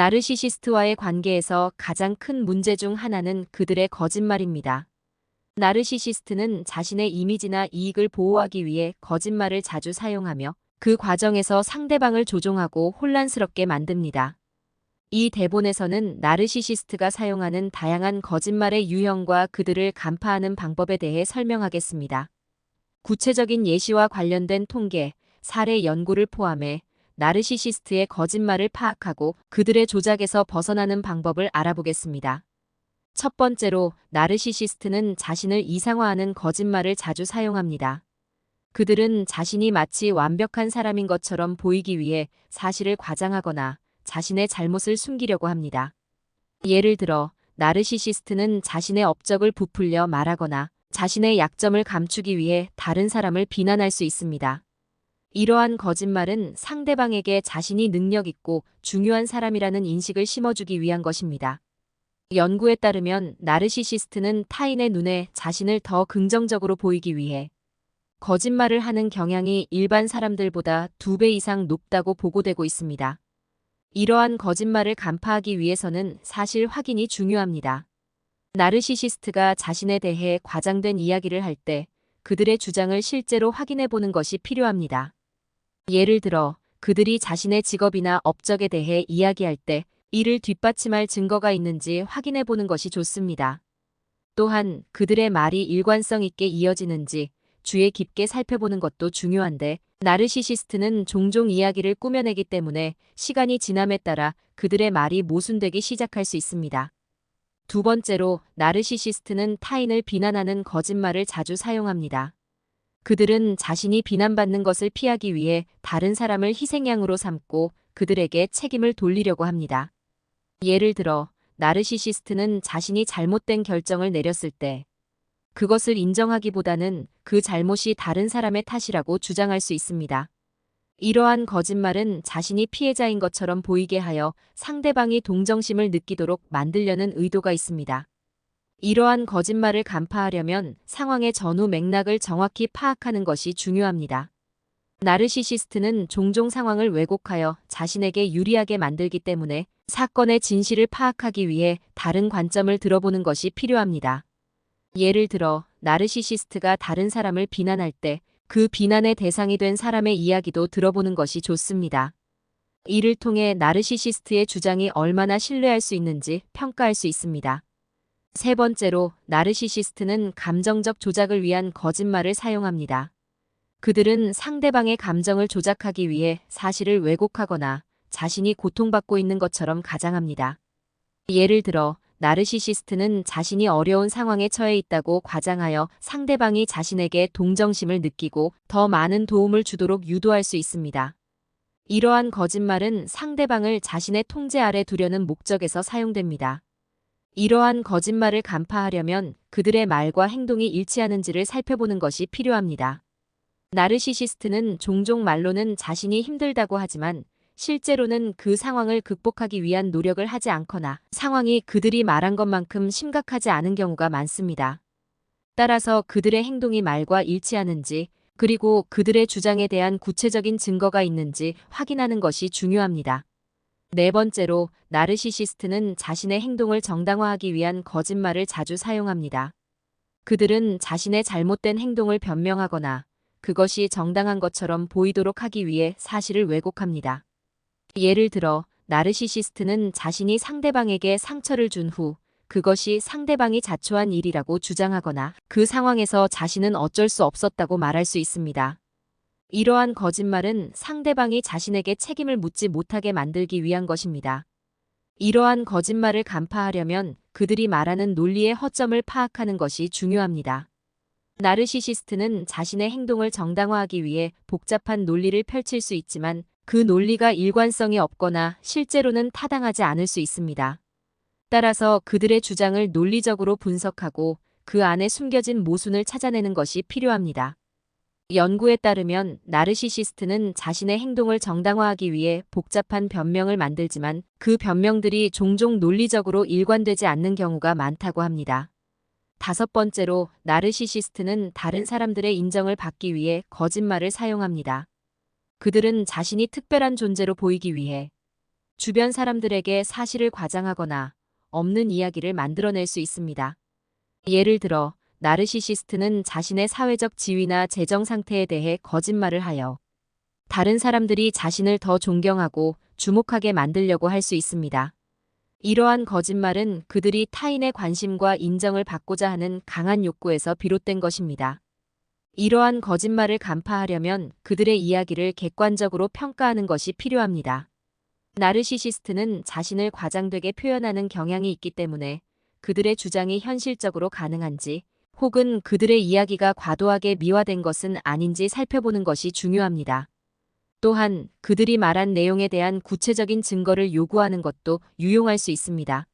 나르시시스트와의 관계에서 가장 큰 문제 중 하나는 그들의 거짓말입니다. 나르시시스트는 자신의 이미지나 이익을 보호하기 위해 거짓말을 자주 사용하며 그 과정에서 상대방을 조종하고 혼란스럽게 만듭니다. 이 대본에서는 나르시시스트가 사용하는 다양한 거짓말의 유형과 그들을 간파하는 방법에 대해 설명하겠습니다. 구체적인 예시와 관련된 통계, 사례 연구를 포함해 나르시시스트의 거짓말을 파악하고 그들의 조작에서 벗어나는 방법을 알아보겠습니다. 첫 번째로 나르시시스트는 자신을 이상화하는 거짓말을 자주 사용합니다. 그들은 자신이 마치 완벽한 사람인 것처럼 보이기 위해 사실을 과장하거나 자신의 잘못을 숨기려고 합니다. 예를 들어 나르시시스트는 자신의 업적을 부풀려 말하거나 자신의 약점을 감추기 위해 다른 사람을 비난할 수 있습니다. 이러한 거짓말은 상대방에게 자신이 능력 있고 중요한 사람이라는 인식을 심어주기 위한 것입니다. 연구에 따르면 나르시시스트는 타인의 눈에 자신을 더 긍정적으로 보이기 위해 거짓말을 하는 경향이 일반 사람들보다 두 배 이상 높다고 보고되고 있습니다. 이러한 거짓말을 간파하기 위해서는 사실 확인이 중요합니다. 나르시시스트가 자신에 대해 과장된 이야기를 할 때 그들의 주장을 실제로 확인해 보는 것이 필요합니다. 예를 들어 그들이 자신의 직업이나 업적에 대해 이야기할 때 이를 뒷받침할 증거가 있는지 확인해 보는 것이 좋습니다. 또한 그들의 말이 일관성 있게 이어지는지 주의 깊게 살펴보는 것도 중요한데 나르시시스트는 종종 이야기를 꾸며내기 때문에 시간이 지남에 따라 그들의 말이 모순되기 시작할 수 있습니다. 두 번째로 나르시시스트는 타인을 비난하는 거짓말을 자주 사용합니다. 그들은 자신이 비난받는 것을 피하기 위해 다른 사람을 희생양으로 삼고 그들에게 책임을 돌리려고 합니다. 예를 들어 나르시시스트는 자신이 잘못된 결정을 내렸을 때 그것을 인정하기보다는 그 잘못이 다른 사람의 탓이라고 주장할 수 있습니다. 이러한 거짓말은 자신이 피해자인 것처럼 보이게 하여 상대방이 동정심을 느끼도록 만들려는 의도가 있습니다. 이러한 거짓말을 간파하려면 상황의 전후 맥락을 정확히 파악하는 것이 중요합니다. 나르시시스트는 종종 상황을 왜곡하여 자신에게 유리하게 만들기 때문에 사건의 진실을 파악하기 위해 다른 관점을 들어보는 것이 필요합니다. 예를 들어 나르시시스트가 다른 사람을 비난할 때 그 비난의 대상이 된 사람의 이야기도 들어보는 것이 좋습니다. 이를 통해 나르시시스트의 주장이 얼마나 신뢰할 수 있는지 평가할 수 있습니다. 세 번째로 나르시시스트는 감정적 조작을 위한 거짓말을 사용합니다. 그들은 상대방의 감정을 조작하기 위해 사실을 왜곡하거나 자신이 고통받고 있는 것처럼 가장합니다. 예를 들어 나르시시스트는 자신이 어려운 상황에 처해 있다고 과장하여 상대방이 자신에게 동정심을 느끼고 더 많은 도움을 주도록 유도할 수 있습니다. 이러한 거짓말은 상대방을 자신의 통제 아래 두려는 목적에서 사용됩니다. 이러한 거짓말을 간파하려면 그들의 말과 행동이 일치하는지를 살펴보는 것이 필요합니다. 나르시시스트는 종종 말로는 자신이 힘들다고 하지만 실제로는 그 상황을 극복하기 위한 노력을 하지 않거나 상황이 그들이 말한 것만큼 심각하지 않은 경우가 많습니다. 따라서 그들의 행동이 말과 일치하는지 그리고 그들의 주장에 대한 구체적인 증거가 있는지 확인하는 것이 중요합니다. 네 번째로 나르시시스트는 자신의 행동을 정당화하기 위한 거짓말을 자주 사용합니다. 그들은 자신의 잘못된 행동을 변명하거나 그것이 정당한 것처럼 보이도록 하기 위해 사실을 왜곡합니다. 예를 들어 나르시시스트는 자신이 상대방에게 상처를 준 후 그것이 상대방이 자초한 일이라고 주장하거나 그 상황에서 자신은 어쩔 수 없었다고 말할 수 있습니다. 이러한 거짓말은 상대방이 자신에게 책임을 묻지 못하게 만들기 위한 것입니다. 이러한 거짓말을 간파하려면 그들이 말하는 논리의 허점을 파악하는 것이 중요합니다. 나르시시스트는 자신의 행동을 정당화하기 위해 복잡한 논리를 펼칠 수 있지만 그 논리가 일관성이 없거나 실제로는 타당하지 않을 수 있습니다. 따라서 그들의 주장을 논리적으로 분석하고 그 안에 숨겨진 모순을 찾아내는 것이 필요합니다. 연구에 따르면 나르시시스트는 자신의 행동을 정당화하기 위해 복잡한 변명을 만들지만 그 변명들이 종종 논리적으로 일관되지 않는 경우가 많다고 합니다. 다섯 번째로 나르시시스트는 다른 사람들의 인정을 받기 위해 거짓말을 사용합니다. 그들은 자신이 특별한 존재로 보이기 위해 주변 사람들에게 사실을 과장하거나 없는 이야기를 만들어낼 수 있습니다. 예를 들어, 나르시시스트는 자신의 사회적 지위나 재정 상태에 대해 거짓말을 하여 다른 사람들이 자신을 더 존경하고 주목하게 만들려고 할 수 있습니다. 이러한 거짓말은 그들이 타인의 관심과 인정을 받고자 하는 강한 욕구에서 비롯된 것입니다. 이러한 거짓말을 간파하려면 그들의 이야기를 객관적으로 평가하는 것이 필요합니다. 나르시시스트는 자신을 과장되게 표현하는 경향이 있기 때문에 그들의 주장이 현실적으로 가능한지 혹은 그들의 이야기가 과도하게 미화된 것은 아닌지 살펴보는 것이 중요합니다. 또한 그들이 말한 내용에 대한 구체적인 증거를 요구하는 것도 유용할 수 있습니다.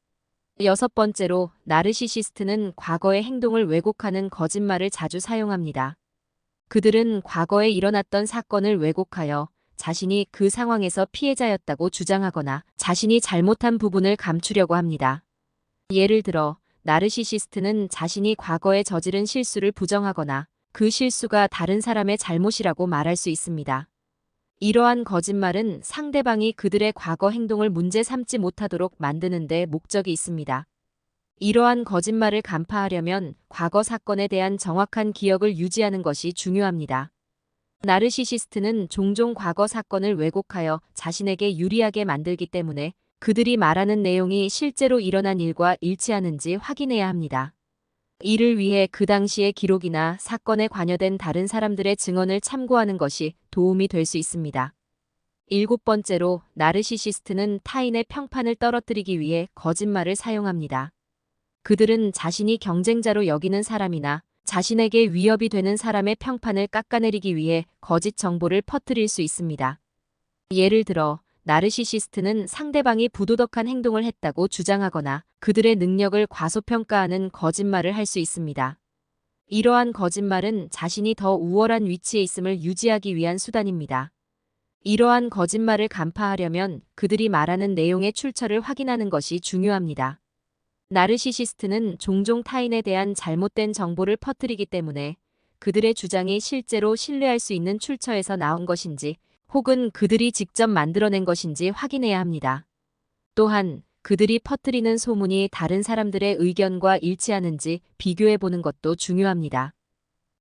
여섯 번째로 나르시시스트는 과거의 행동을 왜곡하는 거짓말을 자주 사용합니다. 그들은 과거에 일어났던 사건을 왜곡하여 자신이 그 상황에서 피해자였다고 주장하거나 자신이 잘못한 부분을 감추려고 합니다. 예를 들어 나르시시스트는 자신이 과거에 저지른 실수를 부정하거나 그 실수가 다른 사람의 잘못이라고 말할 수 있습니다. 이러한 거짓말은 상대방이 그들의 과거 행동을 문제 삼지 못하도록 만드는 데 목적이 있습니다. 이러한 거짓말을 간파하려면 과거 사건에 대한 정확한 기억을 유지하는 것이 중요합니다. 나르시시스트는 종종 과거 사건을 왜곡하여 자신에게 유리하게 만들기 때문에 그들이 말하는 내용이 실제로 일어난 일과 일치하는지 확인해야 합니다. 이를 위해 그 당시의 기록이나 사건에 관여된 다른 사람들의 증언을 참고하는 것이 도움이 될 수 있습니다. 일곱 번째로 나르시시스트는 타인의 평판을 떨어뜨리기 위해 거짓말을 사용합니다. 그들은 자신이 경쟁자로 여기는 사람이나 자신에게 위협이 되는 사람의 평판을 깎아내리기 위해 거짓 정보를 퍼뜨릴 수 있습니다. 예를 들어 나르시시스트는 상대방이 부도덕한 행동을 했다고 주장하거나 그들의 능력을 과소평가하는 거짓말을 할 수 있습니다. 이러한 거짓말은 자신이 더 우월한 위치에 있음을 유지하기 위한 수단입니다. 이러한 거짓말을 간파하려면 그들이 말하는 내용의 출처를 확인하는 것이 중요합니다. 나르시시스트는 종종 타인에 대한 잘못된 정보를 퍼뜨리기 때문에 그들의 주장이 실제로 신뢰할 수 있는 출처에서 나온 것인지 혹은 그들이 직접 만들어낸 것인지 확인해야 합니다. 또한 그들이 퍼뜨리는 소문이 다른 사람들의 의견과 일치하는지 비교해 보는 것도 중요합니다.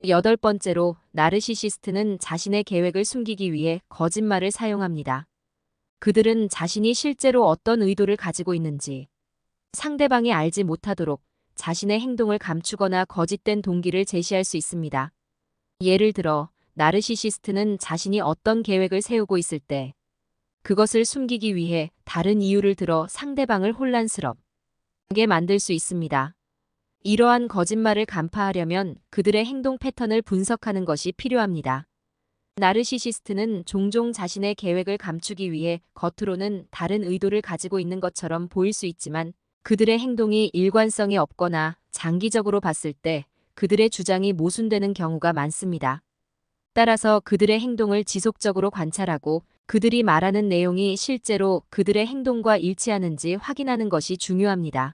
여덟 번째로 나르시시스트는 자신의 계획을 숨기기 위해 거짓말을 사용합니다. 그들은 자신이 실제로 어떤 의도를 가지고 있는지 상대방이 알지 못하도록 자신의 행동을 감추거나 거짓된 동기를 제시할 수 있습니다. 예를 들어 나르시시스트는 자신이 어떤 계획을 세우고 있을 때 그것을 숨기기 위해 다른 이유를 들어 상대방을 혼란스럽게 만들 수 있습니다. 이러한 거짓말을 간파하려면 그들의 행동 패턴을 분석하는 것이 필요합니다. 나르시시스트는 종종 자신의 계획을 감추기 위해 겉으로는 다른 의도를 가지고 있는 것처럼 보일 수 있지만 그들의 행동이 일관성이 없거나 장기적으로 봤을 때 그들의 주장이 모순되는 경우가 많습니다. 따라서 그들의 행동을 지속적으로 관찰하고 그들이 말하는 내용이 실제로 그들의 행동과 일치하는지 확인하는 것이 중요합니다.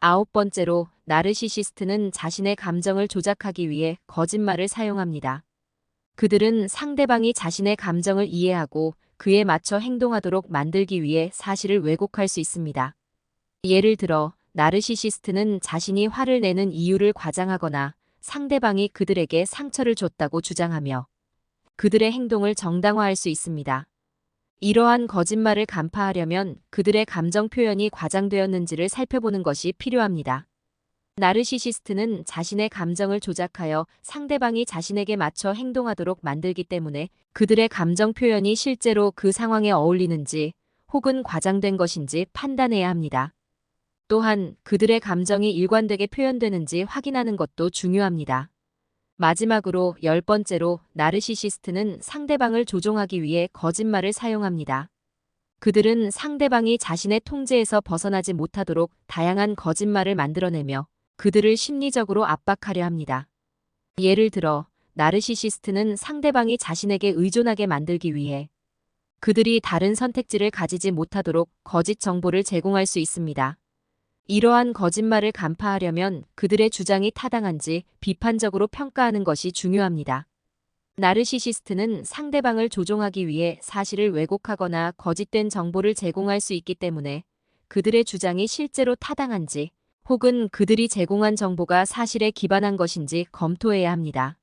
아홉 번째로 나르시시스트는 자신의 감정을 조작하기 위해 거짓말을 사용합니다. 그들은 상대방이 자신의 감정을 이해하고 그에 맞춰 행동하도록 만들기 위해 사실을 왜곡할 수 있습니다. 예를 들어 나르시시스트는 자신이 화를 내는 이유를 과장하거나 상대방이 그들에게 상처를 줬다고 주장하며 그들의 행동을 정당화할 수 있습니다. 이러한 거짓말을 간파하려면 그들의 감정 표현이 과장되었는지를 살펴보는 것이 필요합니다. 나르시시스트는 자신의 감정을 조작하여 상대방이 자신에게 맞춰 행동하도록 만들기 때문에 그들의 감정 표현이 실제로 그 상황에 어울리는지 혹은 과장된 것인지 판단해야 합니다. 또한 그들의 감정이 일관되게 표현되는지 확인하는 것도 중요합니다. 마지막으로 열 번째로 나르시시스트는 상대방을 조종하기 위해 거짓말을 사용합니다. 그들은 상대방이 자신의 통제에서 벗어나지 못하도록 다양한 거짓말을 만들어내며 그들을 심리적으로 압박하려 합니다. 예를 들어 나르시시스트는 상대방이 자신에게 의존하게 만들기 위해 그들이 다른 선택지를 가지지 못하도록 거짓 정보를 제공할 수 있습니다. 이러한 거짓말을 간파하려면 그들의 주장이 타당한지 비판적으로 평가하는 것이 중요합니다. 나르시시스트는 상대방을 조종하기 위해 사실을 왜곡하거나 거짓된 정보를 제공할 수 있기 때문에 그들의 주장이 실제로 타당한지 혹은 그들이 제공한 정보가 사실에 기반한 것인지 검토해야 합니다.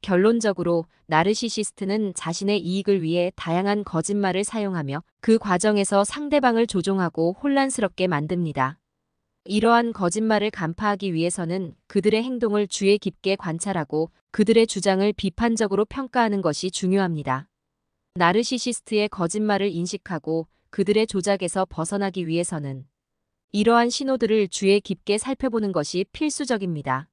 결론적으로 나르시시스트는 자신의 이익을 위해 다양한 거짓말을 사용하며 그 과정에서 상대방을 조종하고 혼란스럽게 만듭니다. 이러한 거짓말을 간파하기 위해서는 그들의 행동을 주의 깊게 관찰하고 그들의 주장을 비판적으로 평가하는 것이 중요합니다. 나르시시스트의 거짓말을 인식하고 그들의 조작에서 벗어나기 위해서는 이러한 신호들을 주의 깊게 살펴보는 것이 필수적입니다.